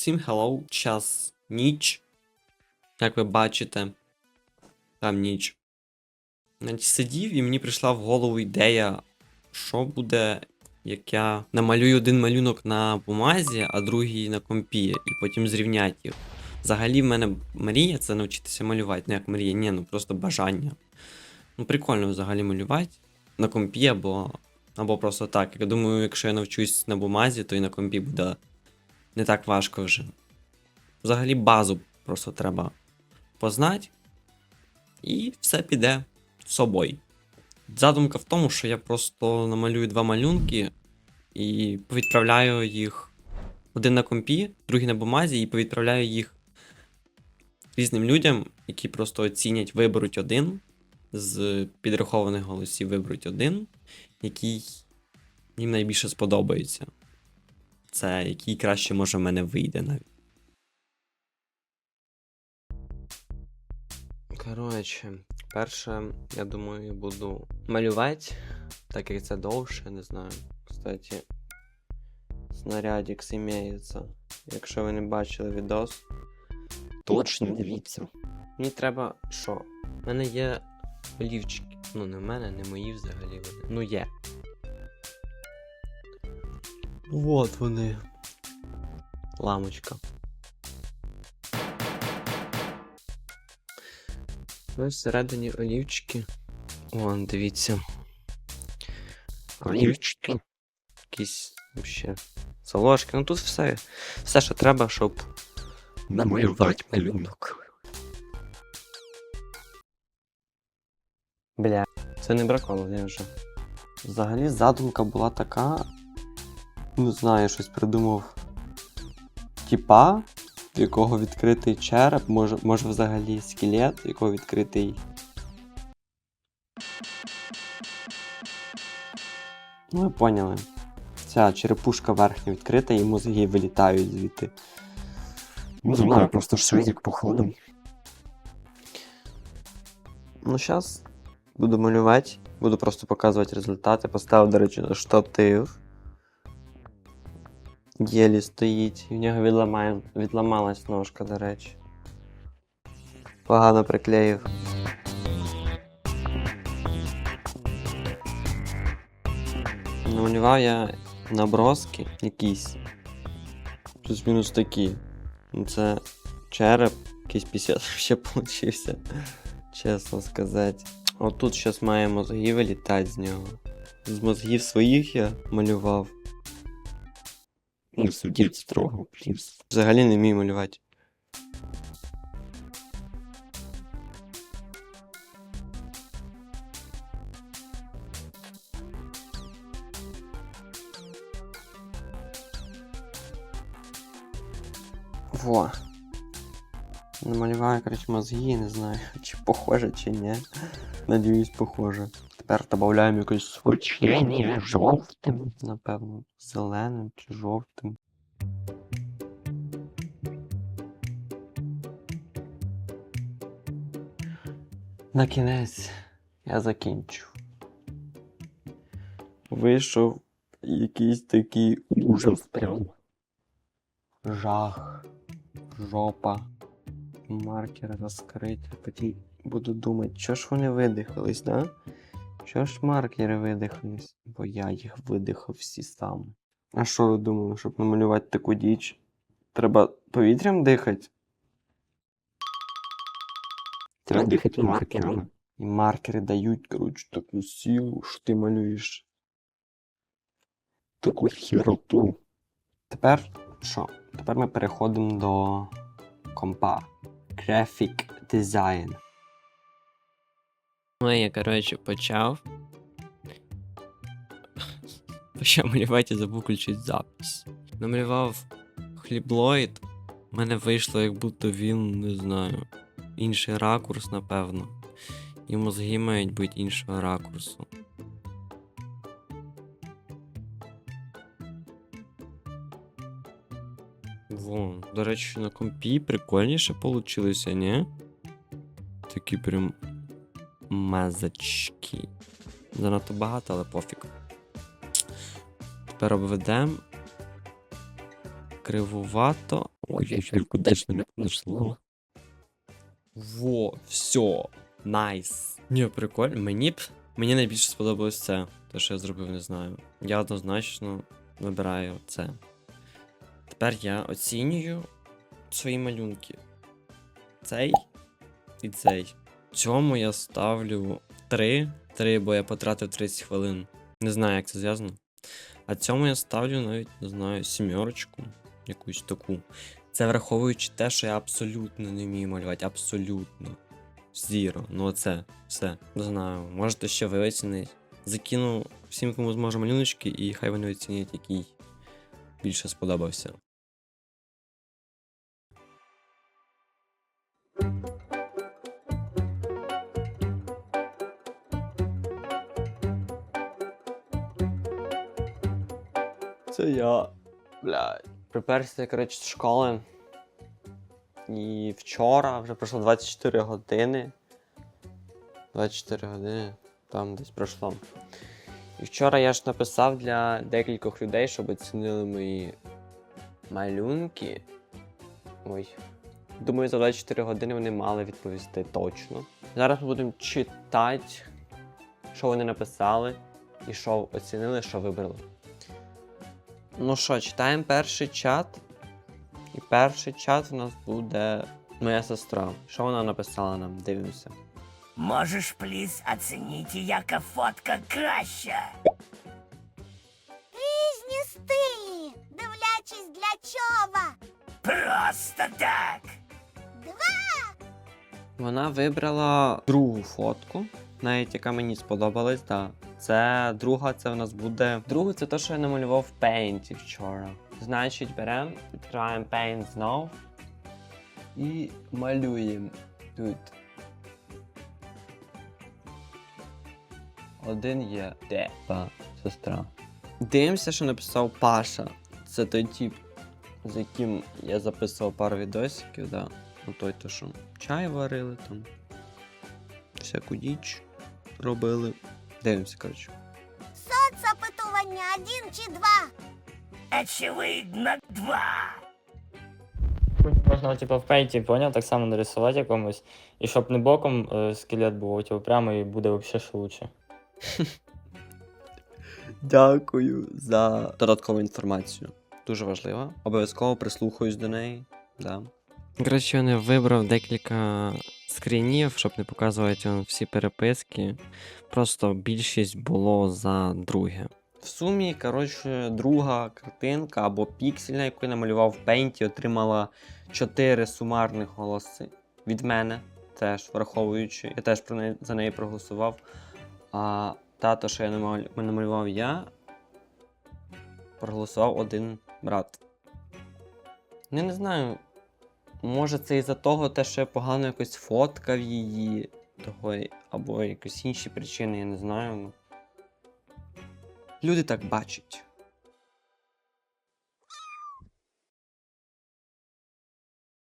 Всім hello, час ніч. Як ви бачите, там ніч. Сидів і мені прийшла в голову ідея, що буде, як я намалюю один малюнок на бумазі, а другий на компі, і потім зрівняти їх. Взагалі, в мене мрія це навчитися малювати. Ну як мрія, ні, ну просто бажання. Ну, прикольно взагалі малювати на компі або, або просто так. Я думаю, якщо я навчусь на бумазі, то і на компі буде не так важко вже. Взагалі базу просто треба познати, і все піде собою. Задумка в тому, що я просто намалюю два малюнки і повідправляю їх один на компі, другий на бумазі, і повідправляю їх різним людям, які просто оцінять, виберуть один з підрахованих голосів, виберуть один, який їм найбільше сподобається. Це який краще може в мене вийде навіть. Коротше, перше, я думаю, буду малювати, так як це довше, не знаю. Кстати, снарядик імеється. Якщо ви не бачили відос, Точно дивіться. мені треба що? У мене є олівчики. Ну, не в мене, не мої взагалі вони. Ну є. Вот вони. Ламочка. Ось всередині олівчики. Вон, дивіться. Олівчики. Якісь вообще. Заложки. Ну тут все. Все, що треба, щоб. Намалювати малюнок. Бля. Це не бракувало, я вже. Взагалі задумка була така. Не знаю, щось придумав. Тіпа, в якого відкритий череп, може, може взагалі скелет, в якого відкритий. Ну, ви поняли. Ця черепушка верхня відкрита і мозги вилітають звідти. Не знаю, просто швидик походу. Ну, зараз буду малювати, буду просто показувати результати. Поставив, до речі, на штатив. Єлі стоїть. В нього відламає... відламалась ножка, до речі. Погано приклеїв. Намалював я наброски якісь. Плюс-мінус такі. Ну, Це череп, якийсь пісят ще получився. Чесно сказати. Отут зараз має мозги вилітати з нього. З мозгів своїх я малював. Не судіть строго, пліс. Взагалі не вмію малювати. Во. Намалюваю, короче, мозги, не знаю, чи похоже, чи ні. Надіюсь, похоже. Тепер додаємо якось, Очення жовтим. напевно, зеленим чи жовтим. На кінець я закінчу. Вийшов якийсь такий Ужас прям. жах, жопа, маркери розкриті. Потім буду думати, що ж вони видихались, да? Що ж маркери видихались? Бо я їх видихав всі сам. А що ви думали, щоб намалювати таку діч? Треба повітрям дихати? Треба дихати маркером. І маркери дають, коротше, таку силу, що ти малюєш. Таку хіроту. Тепер що? Тепер ми переходимо до компа. Graphic Design. Ну, я, коротше, почав. Почав малювати і забув включити запис. Намалював хліблоїд. У мене вийшло, як будто він, не знаю, інший ракурс, напевно. І мозги мають бути іншого ракурсу. Вон, до речі, на компі прикольніше получилося, ні? Такі прям мазачки. Занадто багато, але пофіг. Тепер обведемо. кривувато. Ой, я ще куди не знайшла. Во, все. Найс. Ні, прикольно. Мені б. Мені найбільше сподобалось це. Те, що я зробив, не знаю. Я однозначно вибираю це. Тепер я оцінюю свої малюнки. Цей і цей. Цьому я ставлю 3. 3, бо я потратив 30 хвилин. Не знаю, як це зв'язано. А цьому я ставлю навіть, не знаю, сімерочку. Якусь таку. Це враховуючи те, що я абсолютно не вмію малювати. Абсолютно. Зіро. Ну оце, все. Не знаю. Можете ще ви оцінити. Закину всім, кому зможе малюночки, і хай вони оцінять, який більше сподобався. Це я. Блядь. Приперся, коротше, з школи. І вчора вже пройшло 24 години. 24 години. Там десь пройшло. І вчора я ж написав для декількох людей, щоб оцінили мої малюнки. Ой. Думаю, за 24 години вони мали відповісти точно. Зараз ми будемо читати, що вони написали, і що оцінили, що вибрали. Ну що, читаємо перший чат. І перший чат у нас буде моя сестра. Що вона написала нам? Дивимося. Можеш, пліз, оцінити, яка фотка краща? Різні стилі, дивлячись для чого. Просто так. Вона вибрала другу фотку, навіть яка мені сподобалась, да. Це друга, це в нас буде. Друга це те, що я намалював в Paint вчора. Значить, беремо, відкриваємо Paint знов і малюємо тут. Один є де сестра. Дивимося, що написав Паша. Це той тип, з яким я записував пару відосиків, да. Ну той то, що чай варили там. Всяку діч робили. Дивимося, коротше. Соцопитування один чи два. Очевидно, два. Можна, типу, в пейнті, поняв, так само нарисувати якомусь, і щоб не боком е, скелет був, а типу, прямо і буде взагалі ще лучше. Дякую за додаткову інформацію. Дуже важлива. Обов'язково прислухаюсь до неї. Да. Коротше, я не вибрав декілька скрінів, щоб не показувати вам всі переписки. Просто більшість було за друге. В сумі, коротше, друга картинка або піксельна, яку я намалював в пейнті, отримала 4 сумарних голоси від мене, теж враховуючи. Я теж про неї, за неї проголосував. А тато, що я намалю- намалював я, проголосував один брат. Ну, не знаю. Може, це із-за того, те, що я погано якось фоткав її, того, або якісь інші причини, я не знаю. ну. Люди так бачать.